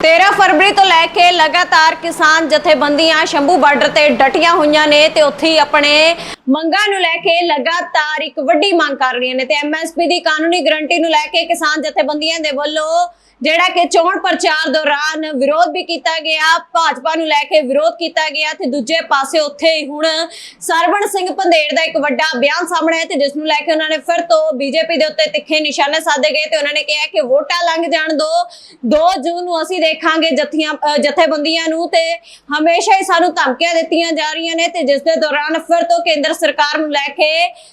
13 ਫਰਵਰੀ ਤੋਂ ਲੈ ਕੇ ਲਗਾਤਾਰ ਕਿਸਾਨ ਜਥੇਬੰਦੀਆਂ ਸ਼ੰਭੂ ਬਾਰਡਰ ਤੇ ਡਟੀਆਂ ਹੋਈਆਂ ਨੇ ਤੇ ਉੱਥੇ ਆਪਣੇ ਮੰਗਾਂ ਨੂੰ ਲੈ ਕੇ ਲਗਾਤਾਰ ਇੱਕ ਵੱਡੀ ਮੰਗ ਕਰ ਰਹੀਆਂ ਨੇ ਤੇ ਐਮਐਸਪੀ ਦੀ ਕਾਨੂੰਨੀ ਗਰੰਟੀ ਨੂੰ ਲੈ ਕੇ ਕਿਸਾਨ ਜਥੇਬੰਦੀਆਂ ਦੇ ਵੱਲੋਂ ਜਿਹੜਾ ਕਿ ਚੋਣ ਪ੍ਰਚਾਰ ਦੌਰਾਨ ਵਿਰੋਧ ਵੀ ਕੀਤਾ ਗਿਆ, ਭਾਜਪਾ ਨੂੰ ਲੈ ਕੇ ਵਿਰੋਧ ਕੀਤਾ ਗਿਆ ਤੇ ਦੂਜੇ ਪਾਸੇ ਉੱਥੇ ਹੁਣ ਸਰਵਣ ਸਿੰਘ ਪੰਧੇੜ ਦਾ ਇੱਕ ਵੱਡਾ ਬਿਆਨ ਸਾਹਮਣੇ ਹੈ ਤੇ ਜਿਸ ਨੂੰ ਲੈ ਕੇ ਉਹਨਾਂ ਨੇ ਫਿਰ ਤੋਂ ਬੀਜੇਪੀ ਦੇ ਉੱਤੇ ਤਿੱਖੇ ਨਿਸ਼ਾਨੇ ਸਾਧੇ ਗਏ ਤੇ ਉਹਨਾਂ ਨੇ ਕਿਹਾ ਕਿ ਵੋਟਾਂ ਲੰਘ ਜਾਣ ਦੋ 2 ਜੂਨ ਨੂੰ ਅਸੀਂ ਦੇਖਾਂਗੇ ਜਥੀਆਂ ਜਥੇਬੰਦੀਆਂ ਨੂੰ ਤੇ ਹਮੇਸ਼ਾ ਹੀ ਸਾਨੂੰ ਧਮਕੀਆਂ ਦਿੱਤੀਆਂ ਜਾ ਰਹੀਆਂ ਨੇ ਤੇ ਜਿਸ ਦੇ ਦੌਰਾਨ ਫਿਰ ਤੋਂ ਕੇਂਦਰ ਸਰਕਾਰ ਨੂੰ ਲੈ ਕੇ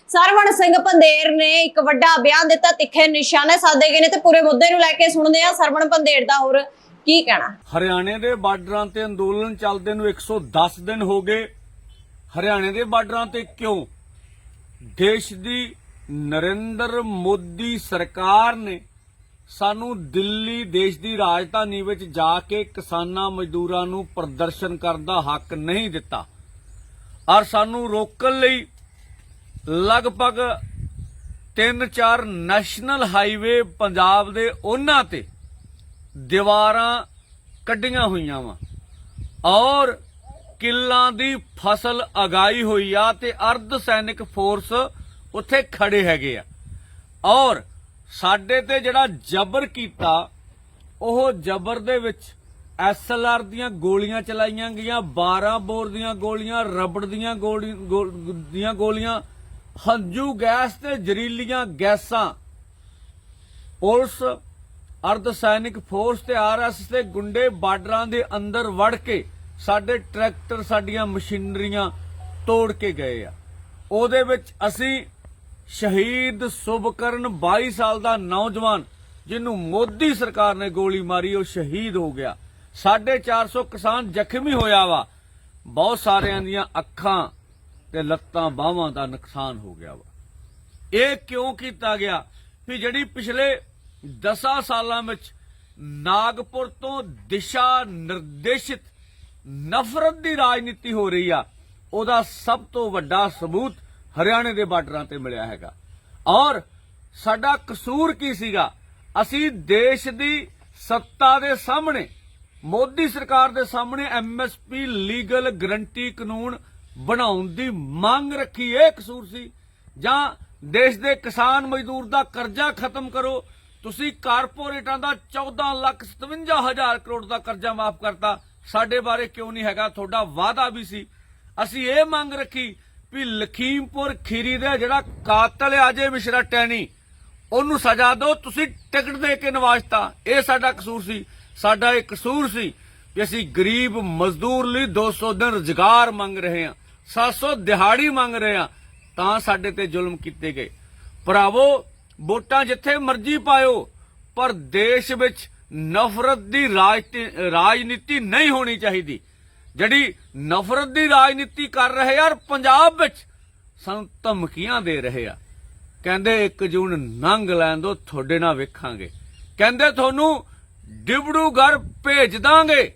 ਸਰਵਣ ਸਿੰਘ ਪੰਧੇਰ ਨੇ ਇੱਕ ਵੱਡਾ ਬਿਆਨ ਦਿੱਤਾ, ਤਿੱਖੇ ਨਿਸ਼ਾਨੇ ਸਾਧੇ ਗਏ ਨੇ ਤੇ ਪੂਰੇ ਮੁੱਦੇ ਨੂੰ ਲੈ ਕੇ ਸੁਣਦੇ ਆ ਸਰਵਣ ਪੰਧੇਰ ਦਾ ਹੋਰ ਕੀ ਕਹਿਣਾ। ਹਰਿਆਣੇ ਦੇ ਬਾਰਡਰਾਂ ਤੇ ਅੰਦੋਲਨ ਚੱਲਦੇ ਨੂੰ 110 ਦਿਨ ਹੋ ਗਏ। ਹਰਿਆਣੇ ਦੇ ਬਾਰਡਰਾਂ ਤੇ ਕਿਉਂ? ਦੇਸ਼ ਦੀ ਨਰਿੰਦਰ ਮੋਦੀ ਸਰਕਾਰ ਨੇ ਸਾਨੂੰ ਦਿੱਲੀ ਦੇਸ਼ ਦੀ ਰਾਜਧਾਨੀ ਵਿੱਚ ਜਾ ਕੇ ਕਿਸਾਨਾਂ ਮਜ਼ਦੂਰਾਂ ਨੂੰ ਪ੍ਰਦਰਸ਼ਨ ਕਰਨ ਦਾ ਹੱਕ ਨਹੀਂ ਦਿੱਤਾ। ਔਰ ਸਾਨੂੰ ਰੋਕਣ ਲਈ ਲਗਭਗ ਤਿੰਨ ਚਾਰ ਨੈਸ਼ਨਲ ਹਾਈਵੇ ਪੰਜਾਬ ਦੇ ਉਹਨਾਂ ਤੇ ਦੀਵਾਰਾਂ ਕੱਢੀਆਂ ਹੋਈਆਂ ਵਾ। ਔਰ ਕਿੱਲਾਂ ਦੀ ਫਸਲ ਅਗਾਈ ਹੋਈ ਆ ਤੇ ਅਰਧ ਸੈਨਿਕ ਫੋਰਸ ਉੱਥੇ ਖੜੇ ਹੈਗੇ ਆ। ਔਰ ਸਾਡੇ ਤੇ ਜਿਹੜਾ ਜ਼ਬਰ ਕੀਤਾ, ਉਹ ਜ਼ਬਰ ਦੇ ਵਿੱਚ ਐਸਐਲਆਰ ਦੀਆਂ ਗੋਲੀਆਂ ਚਲਾਈਆਂ ਗਈਆਂ 12 ਬੋਰ ਦੀਆਂ ਗੋਲੀਆਂ, ਰਬੜ ਦੀਆਂ ਗੋਲੀ ਗੋਲੀਆਂ, ਹੰਝੂ ਗੈਸ ਤੇ ਜ਼ਹਿਰੀਲੀਆਂ ਗੈਸਾਂ। ਪੁਲਿਸ ਅਰਧ ਸੈਨਿਕ ਫੋਰਸ ਤੇ ਆਰਐਸ ਦੇ ਗੁੰਡੇ ਬਾਰਡਰਾਂ ਦੇ ਅੰਦਰ ਵੜ ਕੇ ਸਾਡੇ ਟਰੈਕਟਰ, ਸਾਡੀਆਂ ਮਸ਼ੀਨਰੀਆਂ ਤੋੜ ਕੇ ਗਏ ਆ। ਉਹਦੇ ਵਿੱਚ ਅਸੀਂ ਸ਼ਹੀਦ ਸੁਭਕਰਨ 22 ਸਾਲ ਦਾ ਨੌਜਵਾਨ, ਜਿਹਨੂੰ ਮੋਦੀ ਸਰਕਾਰ ਨੇ ਗੋਲੀ ਮਾਰੀ, ਉਹ ਸ਼ਹੀਦ ਹੋ ਗਿਆ। 450 ਕਿਸਾਨ ਜ਼ਖਮੀ ਹੋਇਆ ਵਾ। ਬਹੁਤ ਸਾਰਿਆਂ ਦੀਆਂ ਅੱਖਾਂ ਤੇ ਲੱਤਾਂ ਬਾਹਾਂ ਦਾ ਨੁਕਸਾਨ ਹੋ ਗਿਆ ਵਾ। ਇਹ ਕਿਉਂ ਕੀਤਾ ਗਿਆ? ਵੀ ਜਿਹੜੀ ਪਿਛਲੇ 10 ਸਾਲਾਂ ਵਿੱਚ ਨਾਗਪੁਰ ਤੋਂ ਦਿਸ਼ਾ ਨਿਰਦੇਸ਼ਿਤ ਨਫ਼ਰਤ ਦੀ ਰਾਜਨੀਤੀ ਹੋ ਰਹੀ ਆ, ਉਹਦਾ ਸਭ ਤੋਂ ਵੱਡਾ ਸਬੂਤ ਹਰਿਆਣੇ ਦੇ ਬਾਰਡਰਾਂ ਤੇ ਮਿਲਿਆ ਹੈਗਾ। ਔਰ ਸਾਡਾ ਕਸੂਰ ਕੀ ਸੀਗਾ? ਅਸੀਂ ਦੇਸ਼ ਦੀ ਸੱਤਾ ਦੇ ਸਾਹਮਣੇ ਮੋਦੀ ਸਰਕਾਰ ਦੇ ਸਾਹਮਣੇ ਐਮਐਸਪੀ ਲੀਗਲ ਗਰੰਟੀ ਕਾਨੂੰਨ ਬਣਾਉਣ ਦੀ ਮੰਗ ਰੱਖੀ ਇਹ ਕਸੂਰ ਸੀ। ਜਾਂ ਦੇਸ਼ ਦੇ ਕਿਸਾਨ ਮਜ਼ਦੂਰ ਦਾ ਕਰਜ਼ਾ ਖਤਮ ਕਰੋ, ਤੁਸੀਂ ਕਾਰਪੋਰੇਟਾਂ ਦਾ 14 ਲੱਖ 57 ਹਜ਼ਾਰ ਕਰੋੜ ਦਾ ਕਰਜ਼ਾ ਮਾਫ ਕਰਤਾ। ਸਾਡੇ ਬਾਰੇ ਕਿਉਂ ਨਹੀਂ ਹੈਗਾ? ਤੁਹਾਡਾ ਵਾਅਦਾ ਵੀ ਸੀ। ਅਸੀਂ ਇਹ ਮੰਗ ਰੱਖੀ ਵੀ ਲਖੀਮਪੁਰ ਖੀਰੀ ਦਾ ਜਿਹੜਾ ਕਾਤਲ ਹੈ ਅਜੇ ਮਿਸ਼ਰਾ ਟੈਣੀ ਉਹਨੂੰ ਸਜ਼ਾ ਦਿਓ, ਤੁਸੀਂ ਟਿਕਟ ਦੇ ਕੇ ਨਵਾਜ਼ਤਾ ਇਹ ਸਾਡਾ ਕਸੂਰ ਸੀ। ਸਾਡਾ ਇਹ ਕਸੂਰ ਸੀ ਕਿ ਅਸੀਂ ਗਰੀਬ ਮਜ਼ਦੂਰ ਲਈ 200 ਦਿਨ ਰੁਜ਼ਗਾਰ ਮੰਗ ਰਹੇ ਹਾਂ 700 ਦਿਹਾੜੀ ਮੰਗ ਰਹੇ ਹਾਂ, ਤਾਂ ਸਾਡੇ ਤੇ ਜ਼ੁਲਮ ਕੀਤੇ ਗਏ। ਭਰਾਵੋ, ਵੋਟਾਂ ਜਿੱਥੇ ਮਰਜ਼ੀ ਪਾਇਓ, ਪਰ ਦੇਸ਼ ਵਿੱਚ ਨਫ਼ਰਤ ਦੀ ਰਾਜਤੀ- ਰਾਜਨੀਤੀ ਨਹੀਂ ਹੋਣੀ ਚਾਹੀਦੀ। ਜਿਹੜੀ ਨਫ਼ਰਤ ਦੀ ਰਾਜਨੀਤੀ ਕਰ ਰਹੇ ਆ ਔਰ ਪੰਜਾਬ ਵਿੱਚ ਸਾਨੂੰ ਧਮਕੀਆਂ ਦੇ ਰਹੇ ਆ। ਕਹਿੰਦੇ 1 ਜੂਨ ਨੰਗ ਲੈਣ ਦੋ, ਤੁਹਾਡੇ ਨਾਲ ਵੇਖਾਂਗੇ। ਕਹਿੰਦੇ ਤੁਹਾਨੂੰ ਡਿਬੜੂਗੜ ਭੇਜ ਦਾਂਗੇ।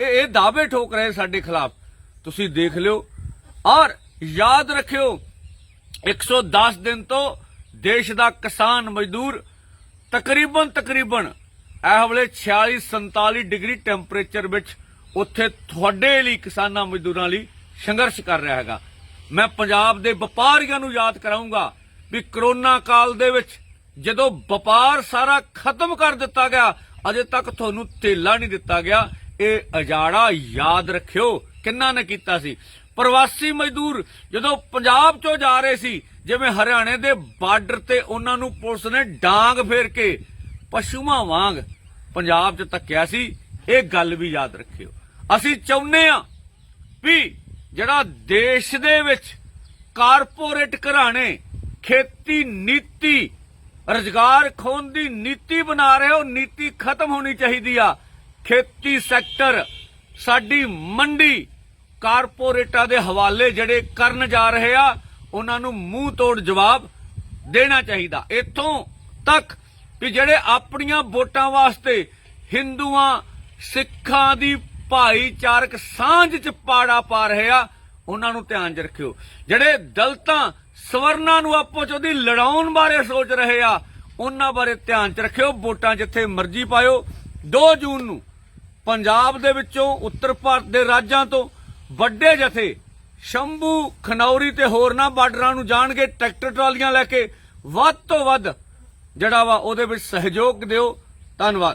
ਇਹ ਇਹ ਦਾਅਵੇ ਠੋਕ ਰਹੇ ਸਾਡੇ ਖਿਲਾਫ। ਤੁਸੀਂ ਦੇਖ ਲਿਓ। ਔਰ ਯਾਦ ਰੱਖਿਓ 110 ਦਿਨ ਤੋਂ ਦੇਸ਼ ਦਾ ਕਿਸਾਨ ਮਜ਼ਦੂਰ ਤਕਰੀਬਨ ਤਕਰੀਬਨ ਇਹ ਵੇਲੇ 46 47 ਡਿਗਰੀ ਟੈਂਪਰੇਚਰ ਵਿੱਚ ਉੱਥੇ ਤੁਹਾਡੇ ਲਈ ਕਿਸਾਨਾਂ ਮਜ਼ਦੂਰਾਂ ਲਈ ਸੰਘਰਸ਼ ਕਰ ਰਿਹਾ ਹੈਗਾ। ਮੈਂ ਪੰਜਾਬ ਦੇ ਵਪਾਰੀਆਂ ਨੂੰ ਯਾਦ ਕਰਾਉਂਗਾ ਵੀ ਕਰੋਨਾ ਕਾਲ ਦੇ ਵਿੱਚ ਜਦੋਂ ਵਪਾਰ ਸਾਰਾ ਖਤਮ ਕਰ ਦਿੱਤਾ ਗਿਆ ਅਜੇ ਤੱਕ ਤੁਹਾਨੂੰ ਧੇਲਾ ਨਹੀਂ ਦਿੱਤਾ ਗਿਆ। ਇਹ ਅਜਾੜਾ ਯਾਦ ਰੱਖਿਓ, ਕਿੰਨਾ ਨੇ ਕੀਤਾ ਸੀ। ਪ੍ਰਵਾਸੀ ਮਜ਼ਦੂਰ, ਜਦੋਂ ਪੰਜਾਬ ਚੋਂ ਜਾ ਰਹੇ ਸੀ, ਜਿਵੇਂ ਹਰਿਆਣੇ ਦੇ ਬਾਰਡਰ ਤੇ ਉਹਨਾਂ ਨੂੰ ਪੁਲਿਸ ਨੇ ਡਾਂਗ ਫੇਰ ਕੇ, ਪਸ਼ੂਆਂ ਵਾਂਗ ਪੰਜਾਬ 'ਚ ਤੱਕਿਆ ਸੀ, ਇਹ ਗੱਲ ਵੀ ਯਾਦ ਰੱਖਿਓ। ਅਸੀਂ ਚਾਹੁੰਦੇ ਆ ਵੀ ਜਿਹੜਾ ਦੇਸ਼ ਦੇ ਵਿੱਚ ਕਾਰਪੋਰੇਟ ਘਰਾਣੇ, ਖੇਤੀ ਨੀਤੀ ਰੁਜ਼ਗਾਰ ਖੋਣ ਦੀ ਨੀਤੀ ਬਣਾ ਰਹੇ ਹੋ, ਨੀਤੀ ਖਤਮ ਹੋਣੀ ਚਾਹੀਦੀ ਆ। ਖੇਤੀ ਸੈਕਟਰ, ਸਾਡੀ ਮੰਡੀ, ਕਾਰਪੋਰੇਟਾਂ ਦੇ ਹਵਾਲੇ ਜਿਹੜੇ ਕਰਨ ਜਾ ਰਹੇ ਆ, ਉਹਨਾਂ ਨੂੰ ਮੂੰਹ ਤੋੜ ਜਵਾਬ ਦੇਣਾ ਚਾਹੀਦਾ। ਇੱਥੋਂ ਤੱਕ ਕਿ ਜਿਹੜੇ ਆਪਣੀਆਂ ਵੋਟਾਂ ਵਾਸਤੇ ਹਿੰਦੂਆਂ, ਸਿੱਖਾਂ ਦੀ ਭਾਈਚਾਰਕ ਸਾਂਝ ਚ ਪਾੜਾ ਪਾ ਰਹੇ ਆ, ਉਹਨਾਂ ਨੂੰ ਧਿਆਨ ਚ ਰੱਖਿਓ। ਜਿਹੜੇ ਦਲਤਾਂ ਸਵਰਨਾਂ ਨੂੰ ਆਪੋ ਚ ਉਹਦੀ ਲੜਾਉਣ ਬਾਰੇ ਸੋਚ ਰਹੇ ਆ, ਉਹਨਾਂ ਬਾਰੇ ਧਿਆਨ ਚ ਰੱਖਿਓ, ਵੋਟਾਂ ਜਿੱਥੇ ਮਰਜ਼ੀ ਪਾਇਓ। 2 ਜੂਨ ਨੂੰ ਪੰਜਾਬ ਦੇ ਵਿੱਚੋਂ ਉੱਤਰ ਭਾਰਤ ਦੇ ਰਾਜਾਂ ਤੋਂ ਵੱਡੇ ਜਥੇ ਸ਼ੰਭੂ, ਖਨੌਰੀ ਤੇ ਹੋਰਨਾਂ ਬਾਰਡਰਾਂ ਨੂੰ ਜਾਣਗੇ ਟਰੈਕਟਰ ਟਰਾਲੀਆਂ ਲੈ ਕੇ। ਵੱਧ ਤੋਂ ਵੱਧ ਜਿਹੜਾ ਵਾ ਉਹਦੇ ਵਿੱਚ ਸਹਿਯੋਗ ਦਿਓ। ਧੰਨਵਾਦ।